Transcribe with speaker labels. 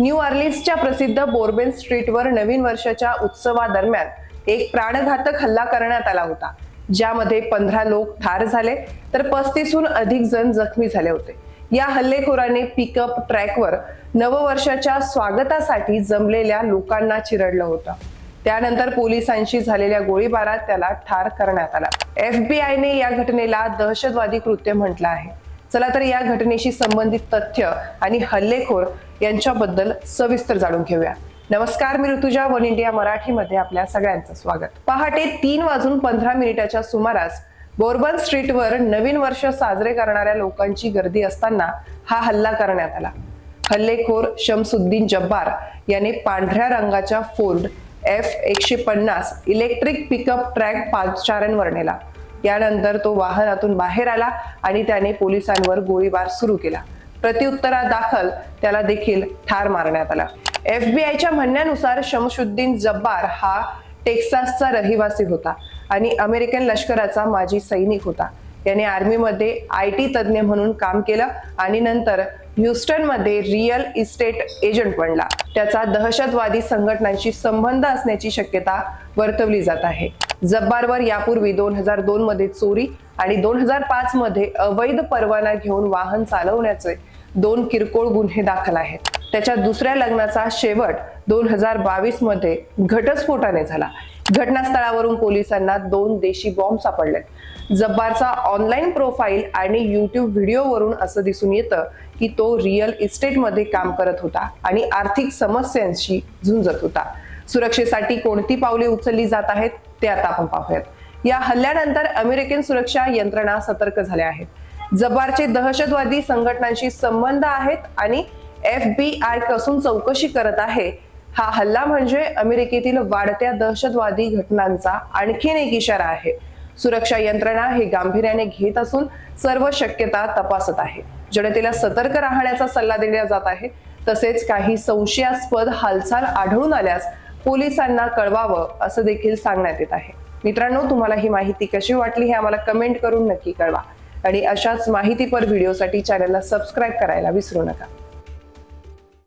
Speaker 1: New ऑर्लिन्सच्या प्रसिद्ध बोर्बेन स्ट्रीटवर नवीन वर्षाच्या उत्सवादरम्यान एक प्राणघातक हल्ला करण्यात आला होता. ज्यामध्ये पंधरा लोक ठार झाले तर पस्तीसहून अधिक जण जखमी झाले होते. या हल्लेखोराने पिकअप ट्रॅकवर नववर्षाच्या स्वागतासाठी जमलेल्या लोकांना चिरडलं होतं. त्यानंतर पोलिसांशी झालेल्या गोळीबारात त्याला ठार करण्यात आला. एफबीआयने या घटनेला दहशतवादी कृत्य म्हटलं आहे. चला तर या घटनेशी संबंधित तथ्य आणि हल्लेखोर यांच्याबद्दल सविस्तर जाणून घेऊया. नमस्कार मी ऋतुजा वन इंडिया मराठीमध्ये आपल्या सगळ्यांचं स्वागत. पहाटे तीन वाजून पंधरा मिनिटाच्या सुमारास बोर्बन स्ट्रीटवर नवीन वर्ष साजरे करणाऱ्या लोकांची गर्दी असताना हा हल्ला करण्यात आला. हल्लेखोर शमसुद्दीन जब्बार याने पांढऱ्या रंगाच्या फोर्ड एफ एकशे पन्नास इलेक्ट्रिक पिकअप ट्रॅक पादचाऱ्यांवर नेला. यानंतर तो वाहनातून बाहेर आला आणि त्याने पोलिसांवर गोळीबार सुरू केला. प्रत्युत्तरादाखल त्याला देखील ठार मारण्यात आला. एफ बी आयच्या म्हणण्यानुसार शमशुद्दीन जब्बार हा टेक्सासचा रहिवासी होता आणि अमेरिकन लष्कराचा माजी सैनिक होता. याने आर्मीमध्ये आय टी तज्ज्ञ म्हणून काम केलं आणि नंतर ह्युस्टनमध्ये रिअल इस्टेट एजंट बनला. त्याचा दहशतवादी संघटनांशी संबंध असण्याची शक्यता वर्तवली जात आहे. जब्बारवर यापूर्वी दोन हजार दोन मध्ये चोरी आणि दोन हजार पाच मध्ये अवैध परवाना घेऊन वाहन चालवण्याचे दोन किरकोळ गुन्हे दाखल आहेत. त्याच्या दुसऱ्या लग्नाचा शेवट दोन हजार बावीसमध्ये घटस्फोटाने झाला. घटनास्थळावरून पोलिसांना दोन देशी बॉम्ब सापडलेत जब्बारचा ऑनलाईन प्रोफाईल आणि युट्यूब व्हिडिओवरून असं दिसून येतं की तो रिअल इस्टेटमध्ये काम करत होता आणि आर्थिक समस्यांशी झुंजत होता. सुरक्षेसाठी कोणती पावले उचलली जात आहेत? ते आता आपण पाहूयात. या हल्ल्यानंतर अमेरिकन सुरक्षा यंत्रणा सतर्क झाल्या आहेत. जबारचे दहशतवादी संघटनांशी संबंध आहेत आणि एफ बी आय कसून चौकशी करत आहे. हा हल्ला म्हणजे अमेरिकेतील वाढत्या दहशतवादी घटनांचा आणखीन एक इशारा आहे. सुरक्षा यंत्रणा हे गांभीर्याने घेत असून सर्व शक्यता तपासत आहे. जनतेला सतर्क राहण्याचा सल्ला देण्यात जात आहे. तसेच काही संशयास्पद हालचाल आढळून आल्यास पोलिसांना कळवावं असं देखील सांगण्यात येत आहे. मित्रांनो तुम्हाला ही माहिती कशी वाटली हे आम्हाला कमेंट करून नक्की कळवा. आणि अशाच माहितीपर व्हिडिओसाठी चॅनलला सबस्क्राईब करायला विसरू नका.